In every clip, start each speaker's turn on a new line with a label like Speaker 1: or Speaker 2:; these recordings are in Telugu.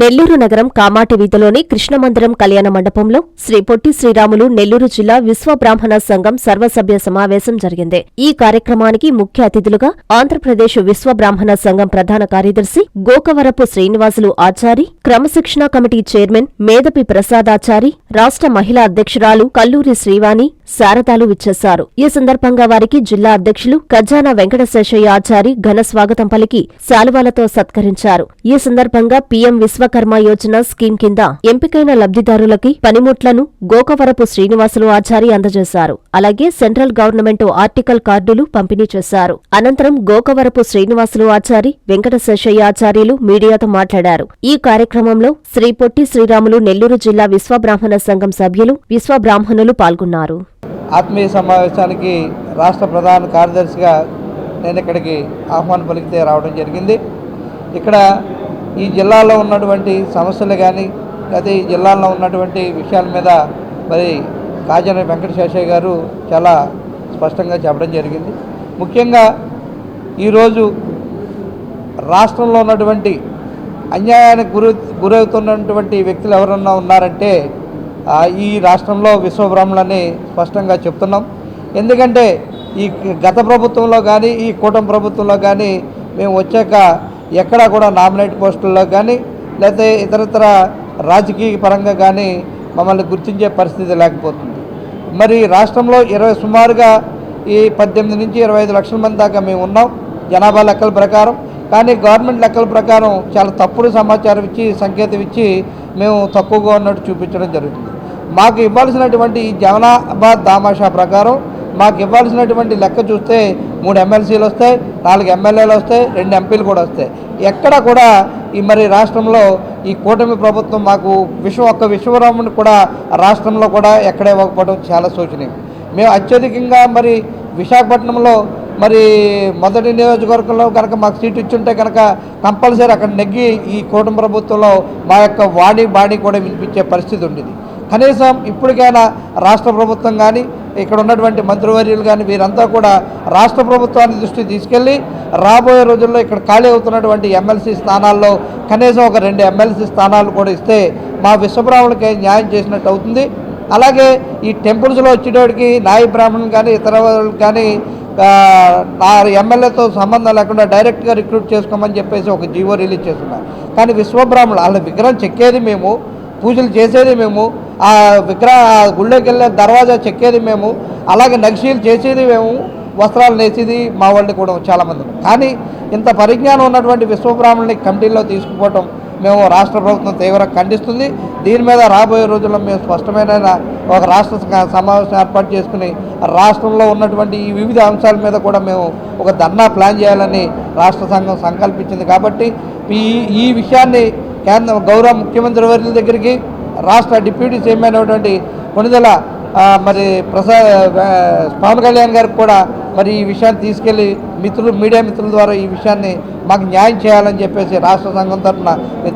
Speaker 1: నెల్లూరు నగరం కామాటి వీధిలోని కృష్ణమందిరం కళ్యాణ మండపంలో శ్రీ పొట్టి శ్రీరాములు నెల్లూరు జిల్లా విశ్వబ్రాహ్మణ సంఘం సర్వసభ్య సమావేశం జరిగింది. ఈ కార్యక్రమానికి ముఖ్య అతిథులుగా ఆంధ్రప్రదేశ్ విశ్వబ్రాహ్మణ సంఘం ప్రధాన కార్యదర్శి గోకవరపు శ్రీనివాసులు ఆచారి క్రమశిక్షణా కమిటీ చైర్మన్ మేదపి ప్రసాదాచారి రాష్ట్ర మహిళా అధ్యక్షురాలు కల్లూరి శ్రీవాణి శారదాలు విచ్చేశారు. ఈ సందర్భంగా వారికి జిల్లా అధ్యక్షులు ఖజానా వెంకటశేషయ్య ఆచారి ఘన స్వాగతం పలికి శాలువాలతో సత్కరించారు. ఈ సందర్భంగా పీఎం విశ్వకర్మ యోజన స్కీం కింద ఎంపికైన లబ్ధిదారులకి పనిముట్లను గోకవరపు శ్రీనివాసులు ఆచారి అందజేశారు. అలాగే సెంట్రల్ గవర్నమెంట్ ఆర్టికల్ కార్డులు పంపిణీ చేశారు. అనంతరం గోకవరపు శ్రీనివాసులు ఆచారి వెంకటశేషయ్య ఆచార్యులు మీడియాతో మాట్లాడారు. ఈ కార్యక్రమంలో శ్రీ పొట్టి శ్రీరాములు నెల్లూరు జిల్లా విశ్వబ్రాహ్మణ సంఘం సభ్యులు విశ్వబ్రాహ్మణులు పాల్గొన్నారు.
Speaker 2: ఆత్మీయ సమావేశానికి రాష్ట్ర ప్రధాన కార్యదర్శిగా నేను ఇక్కడికి ఆహ్వానం పలికితే రావడం జరిగింది. ఇక్కడ ఈ జిల్లాలో ఉన్నటువంటి సమస్యలు కానీ లేదా ఈ జిల్లాలో ఉన్నటువంటి విషయాల మీద మరి కాజన వెంకటశేషయ్య గారు చాలా స్పష్టంగా చెప్పడం జరిగింది. ముఖ్యంగా ఈరోజు రాష్ట్రంలో ఉన్నటువంటి అన్యాయానికి గురి గురవుతున్నటువంటి వ్యక్తులు ఎవరన్నా ఉన్నారంటే ఈ రాష్ట్రంలో విశ్వబ్రహ్మలని స్పష్టంగా చెప్తున్నాం. ఎందుకంటే ఈ గత ప్రభుత్వంలో కానీ ఈ కూటమి ప్రభుత్వంలో కానీ మేము వచ్చాక ఎక్కడా కూడా నామినేట్ పోస్టుల్లో కానీ లేకపోతే ఇతరతర రాజకీయ పరంగా కానీ మమ్మల్ని గుర్తించే పరిస్థితి లేకపోతుంది. మరి రాష్ట్రంలో ఇరవై సుమారుగా ఈ పద్దెనిమిది నుంచి ఇరవై ఐదు లక్షల మంది దాకా మేము ఉన్నాం. జనాభా లెక్కల ప్రకారం. కానీ గవర్నమెంట్ లెక్కల ప్రకారం చాలా తప్పుడు సమాచారం ఇచ్చి సంకేతం ఇచ్చి మేము తక్కువగా ఉన్నట్టు చూపించడం జరుగుతుంది. మాకు ఇవ్వాల్సినటువంటి ఈ జనాభా దామాషా ప్రకారం మాకు ఇవ్వాల్సినటువంటి లెక్క చూస్తే మూడు ఎమ్మెల్సీలు వస్తాయి నాలుగు ఎమ్మెల్యేలు వస్తాయి రెండు ఎంపీలు కూడా వస్తాయి. ఎక్కడ కూడా ఈ మరి రాష్ట్రంలో ఈ కూటమి ప్రభుత్వం మాకు విశ్వ ఒక్క విశ్వరాముని కూడా రాష్ట్రంలో కూడా ఎక్కడే ఇవ్వకపోవడం చాలా శోచనీయం. మేము అత్యధికంగా మరి విశాఖపట్నంలో మరి మొదటి నియోజకవర్గంలో కనుక మాకు సీట్ ఇచ్చుంటే కనుక కంపల్సరీ అక్కడ నెగ్గి ఈ కూటమి ప్రభుత్వంలో మా యొక్క వాణి బాణి కూడా వినిపించే పరిస్థితి ఉండేది. కనీసం ఇప్పటికైనా రాష్ట్ర ప్రభుత్వం కానీ ఇక్కడ ఉన్నటువంటి మంత్రివర్యులు కానీ వీరంతా కూడా రాష్ట్ర ప్రభుత్వాన్ని దృష్టికి తీసుకెళ్ళి రాబోయే రోజుల్లో ఇక్కడ ఖాళీ అవుతున్నటువంటి ఎమ్మెల్సీ స్థానాల్లో కనీసం ఒక రెండు ఎమ్మెల్సీ స్థానాలు కూడా ఇస్తే మా విశ్వబ్రాహ్మణులకి న్యాయం చేసినట్టు అవుతుంది. అలాగే ఈ టెంపుల్స్లో వచ్చేటోడికి నాయ బ్రాహ్మణులు కానీ ఇతర కానీ నా ఎమ్మెల్యేతో సంబంధం లేకుండా డైరెక్ట్గా రిక్రూట్ చేసుకోమని చెప్పేసి ఒక జీవో రిలీజ్ చేస్తున్నారు. కానీ విశ్వబ్రాహ్మణులు వాళ్ళ విగ్రహం చెక్కేది మేము పూజలు చేసేది మేము ఆ విగ్రహ గుళ్ళోకి వెళ్ళే దర్వాజా చెక్కేది మేము అలాగే నక్షీలు చేసేది మేము వస్త్రాలు నేసేది మా వాళ్ళు కూడా చాలామంది కానీ ఇంత పరిజ్ఞానం ఉన్నటువంటి విశ్వబ్రాహ్మణుని కమిటీలో తీసుకుపోవటం మేము రాష్ట్ర ప్రభుత్వం తీవ్రంగా ఖండిస్తుంది. దీని మీద రాబోయే రోజుల్లో మేము స్పష్టమైన ఒక రాష్ట్ర సమావేశం ఏర్పాటు చేసుకుని రాష్ట్రంలో ఉన్నటువంటి ఈ వివిధ అంశాల మీద కూడా మేము ఒక ధర్నా ప్లాన్ చేయాలని రాష్ట్ర సంఘం సంకల్పించింది. కాబట్టి ఈ ఈ విషయాన్ని కేంద్ర గౌరవ ముఖ్యమంత్రి వర్యుల దగ్గరికి రాష్ట్ర డిప్యూటీ చైర్మన్ అయినటువంటి కొనుదల మరి ప్రసా పవన్ కళ్యాణ్ గారికి కూడా మరి ఈ విషయాన్ని తీసుకెళ్ళి మిత్రులు మీడియా మిత్రుల ద్వారా ఈ విషయాన్ని మాకు న్యాయం చేయాలని చెప్పేసి రాష్ట్ర సంఘం తరఫున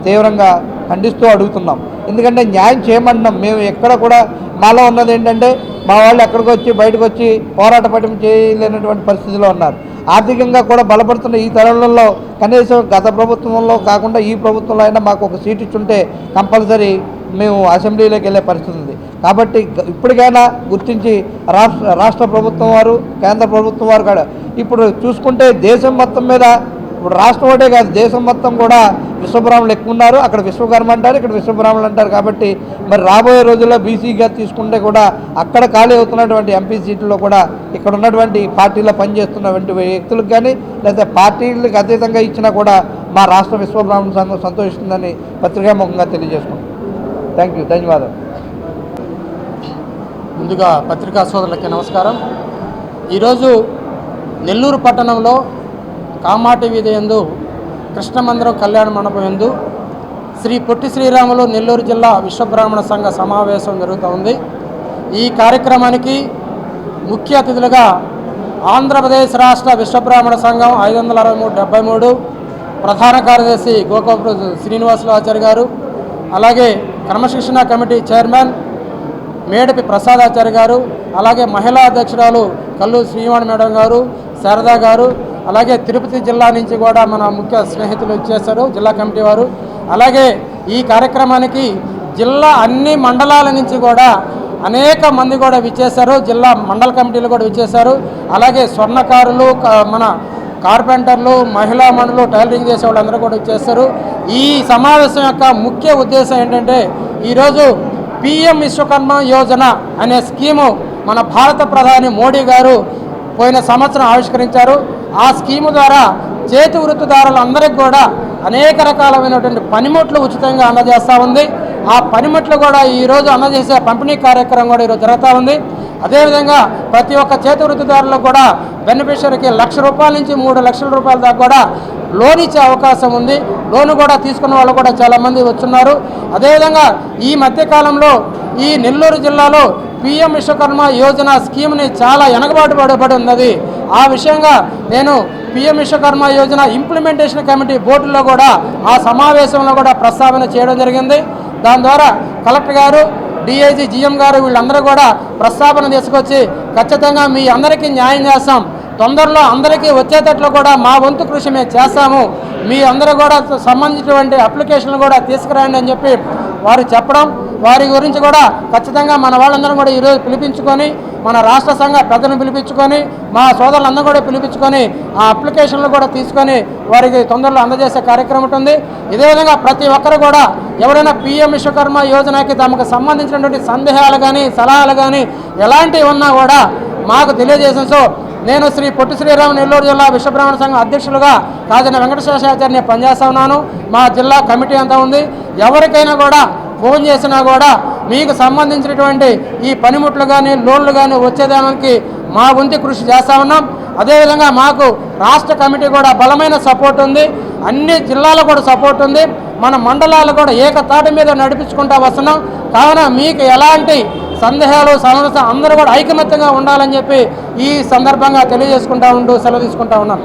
Speaker 2: తీవ్రంగా ఖండిస్తూ అడుగుతున్నాం. ఎందుకంటే న్యాయం చేయమంటున్నాం. మేము ఎక్కడ కూడా మాలో ఉన్నది ఏంటంటే మా వాళ్ళు ఎక్కడికి వచ్చి బయటకు వచ్చి పోరాట పట్టం చేయలేనటువంటి పరిస్థితిలో ఉన్నారు. ఆర్థికంగా కూడా బలపడుతున్న ఈ తరుణంలో కనీసం గత ప్రభుత్వంలో కాకుండా ఈ ప్రభుత్వంలో అయినా మాకు ఒక సీట్ ఇచ్చుంటే కంపల్సరీ మేము అసెంబ్లీలోకి వెళ్ళే పరిస్థితి ఉంది. కాబట్టి ఇప్పటికైనా గుర్తించి రాష్ట్ర రాష్ట్ర ప్రభుత్వం వారు కేంద్ర ప్రభుత్వం వారు కూడా ఇప్పుడు చూసుకుంటే దేశం మొత్తం మీద ఇప్పుడు రాష్ట్రం ఒకటే కాదు దేశం మొత్తం కూడా విశ్వబ్రాహ్మణులు ఎక్కువ ఉన్నారు. అక్కడ విశ్వకర్మ అంటారు ఇక్కడ విశ్వబ్రాహ్మణులు అంటారు. కాబట్టి మరి రాబోయే రోజుల్లో బీసీగా తీసుకుంటే కూడా అక్కడ ఖాళీ అవుతున్నటువంటి ఎంపీ సీట్లో కూడా ఇక్కడ ఉన్నటువంటి పార్టీలో పనిచేస్తున్నటువంటి వ్యక్తులకు కానీ లేదా పార్టీలకు అతీతంగా ఇచ్చినా కూడా మా రాష్ట్ర విశ్వబ్రాహ్మణ సంఘం సంతోషిస్తుందని పత్రికాముఖంగా తెలియజేసుకుంటాం థ్యాంక్ యూ ధన్యవాదాలు
Speaker 3: ముందుగా పత్రికా సోదరులకి నమస్కారం. ఈరోజు నెల్లూరు పట్టణంలో కామాటి వీధి యందు కృష్ణమందిరం కళ్యాణ మండపం యందు శ్రీ పొట్టి శ్రీరాములు నెల్లూరు జిల్లా విశ్వబ్రాహ్మణ సంఘ సమావేశం జరుగుతూ ఉంది ఈ కార్యక్రమానికి ముఖ్య అతిథులుగా ఆంధ్రప్రదేశ్ రాష్ట్ర విశ్వబ్రాహ్మణ సంఘం ఐదు వందల అరవై మూడు డెబ్బై మూడు ప్రధాన కార్యదర్శి గోకపు శ్రీనివాసులు ఆచార్య గారు అలాగే క్రమశిక్షణ కమిటీ చైర్మన్ మేడపి ప్రసాదాచార్య గారు అలాగే మహిళా అధ్యక్షురాలు కల్లు శ్రీవాణి మేడం గారు శారదా గారు అలాగే తిరుపతి జిల్లా నుంచి కూడా మన ముఖ్య స్నేహితులు ఇచ్చేశారు జిల్లా కమిటీ వారు. అలాగే ఈ కార్యక్రమానికి జిల్లా అన్ని మండలాల నుంచి కూడా అనేక మంది కూడా విచ్చేశారు జిల్లా మండల కమిటీలు కూడా విచ్చేశారు. అలాగే స్వర్ణకారులు మన కార్పెంటర్లు మహిళా మండలు టైలరింగ్ చేసే వాళ్ళందరూ కూడా ఇచ్చేస్తారు ఈ సమావేశం యొక్క ముఖ్య ఉద్దేశం ఏంటంటే ఈరోజు పిఎం విశ్వకర్మ యోజన అనే స్కీము మన భారత ప్రధాని మోడీ గారు పోయిన సంవత్సరం ఆవిష్కరించారు. ఆ స్కీము ద్వారా చేతి వృత్తిదారులందరికీ కూడా అనేక రకాలైనటువంటి పనిముట్లు ఉచితంగా అందజేస్తూ ఉంది. ఆ పనిముట్లు కూడా ఈరోజు అందజేసే పంపిణీ కార్యక్రమం కూడా ఈరోజు జరుగుతూ ఉంది. అదేవిధంగా ప్రతి ఒక్క చేతి వృత్తిదారులకు కూడా బెనిఫిషరీకి లక్ష రూపాయల నుంచి మూడు లక్షల రూపాయల దాకా కూడా లోన్ ఇచ్చే అవకాశం ఉంది. లోన్ కూడా తీసుకున్న వాళ్ళు కూడా చాలామంది వచ్చున్నారు. అదేవిధంగా ఈ మధ్యకాలంలో ఈ నెల్లూరు జిల్లాలో పిఎం విశ్వకర్మ యోజన స్కీమ్ని చాలా వెనకబాటు పడబడి ఉన్నది. ఆ విషయంగా నేను PM Vishwakarma Yojana implementation committee బోర్డులో కూడా ఆ సమావేశంలో కూడా ప్రస్తావన చేయడం జరిగింది. దాని ద్వారా కలెక్టర్ గారు డిఐజీ జిఎం గారు వీళ్ళందరూ కూడా ప్రస్తావన తీసుకొచ్చి ఖచ్చితంగా మీ అందరికీ న్యాయం చేస్తాం. తొందరలో అందరికీ వచ్చేటట్లు కూడా మా వంతు కృషి మేము చేస్తాము. మీ అందరూ కూడా సంబంధించినటువంటి అప్లికేషన్లు కూడా తీసుకురండి అని చెప్పి వారు చెప్పడం. వారి గురించి కూడా ఖచ్చితంగా మన వాళ్ళందరం కూడా ఈరోజు పిలిపించుకొని మన రాష్ట్ర సంఘ పెద్దను పిలిపించుకొని మా సోదరులందరూ కూడా పిలిపించుకొని ఆ అప్లికేషన్లు కూడా తీసుకొని వారికి తొందరలో అందజేసే కార్యక్రమం ఉంటుంది ఇదే విధంగా ప్రతి ఒక్కరు కూడా ఎవరైనా పిఎం విశ్వకర్మ యోజనకి తమకు సంబంధించినటువంటి సందేహాలు కానీ సలహాలు కానీ ఎలాంటివి ఉన్నా కూడా మాకు తెలియజేసిన సో నేను శ్రీ పొట్టి శ్రీరాము నెల్లూరు జిల్లా విశ్వబ్రాహ్మణ సంఘం అధ్యక్షులుగా కాజన వెంకటశేషాచార్య పనిచేస్తా ఉన్నాను మా జిల్లా కమిటీ అంతా ఉంది. ఎవరికైనా కూడా ఫోన్ చేసినా కూడా మీకు సంబంధించినటువంటి ఈ పనిముట్లు కానీ లోన్లు కానీ వచ్చేదానికి మా వంతు కృషి చేస్తా ఉన్నాం. అదేవిధంగా మాకు రాష్ట్ర కమిటీ కూడా బలమైన సపోర్ట్ ఉంది. అన్ని జిల్లాలో కూడా సపోర్ట్ ఉంది. మన మండలాలు కూడా ఏకతాటి మీద నడిపించుకుంటా వస్తున్నాం. కావున మీకు ఎలాంటి సందేహాలు సమస్య అందరూ కూడా ఐకమత్యంగా ఉండాలని చెప్పి ఈ సందర్భంగా తెలియజేసుకుంటా ఉంటూ సెలవు తీసుకుంటా ఉన్నాను.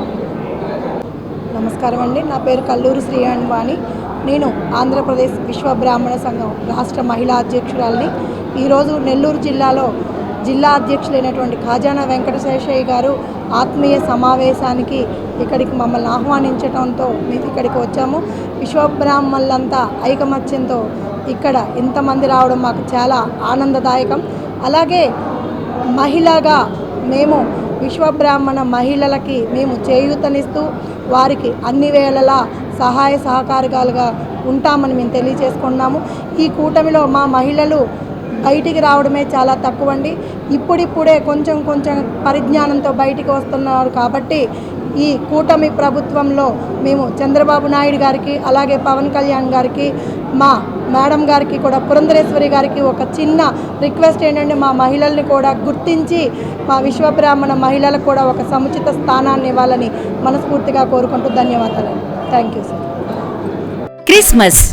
Speaker 4: నమస్కారం అండి. నా పేరు కల్లూరు శ్రీ వాణి నేను ఆంధ్రప్రదేశ్ విశ్వ బ్రాహ్మణ సంఘం రాష్ట్ర మహిళా అధ్యక్షురాలని. ఈరోజు నెల్లూరు జిల్లాలో జిల్లా అధ్యక్షులైనటువంటి ఖాజానా వెంకటశేషయ్య గారు ఆత్మీయ సమావేశానికి ఇక్కడికి మమ్మల్ని ఆహ్వానించడంతో మేము ఇక్కడికి వచ్చాము. విశ్వబ్రాహ్మణులంతా ఐకమత్యంతో ఇక్కడ ఇంతమంది రావడం మాకు చాలా ఆనందదాయకం. అలాగే మహిళగా మేము విశ్వబ్రాహ్మణ మహిళలకి మేము చేయూతనిస్తూ వారికి అన్ని వేళలా సహాయ సహకారాలుగా ఉంటామని మేము తెలియజేసుకున్నాము. ఈ కూటమిలో మా మహిళలు బయటికి రావడమే చాలా తక్కువ అండి ఇప్పుడిప్పుడే కొంచెం కొంచెం పరిజ్ఞానంతో బయటికి వస్తున్నారు కాబట్టి ఈ కూటమి ప్రభుత్వంలో మేము చంద్రబాబు నాయుడు గారికి అలాగే పవన్ కళ్యాణ్ గారికి మా మేడం గారికి కూడా పురంధరేశ్వరి గారికి ఒక చిన్న రిక్వెస్ట్ ఏంటంటే మా మహిళల్ని కూడా గుర్తించి మా విశ్వబ్రాహ్మణ మహిళలకు కూడా ఒక సముచిత స్థానాన్ని ఇవ్వాలని మనస్ఫూర్తిగా కోరుకుంటూ ధన్యవాదాలు. Thank you sir
Speaker 5: Christmas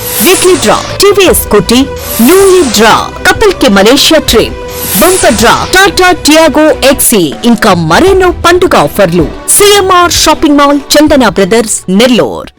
Speaker 6: weekly draw TVS Scooty new year draw కపుల్కి Malaysia trip bumper draw Tata Tiago XE ఇంకా మరెన్నో పండుగ ఆఫర్లు CMR shopping mall Chandana brothers Nellore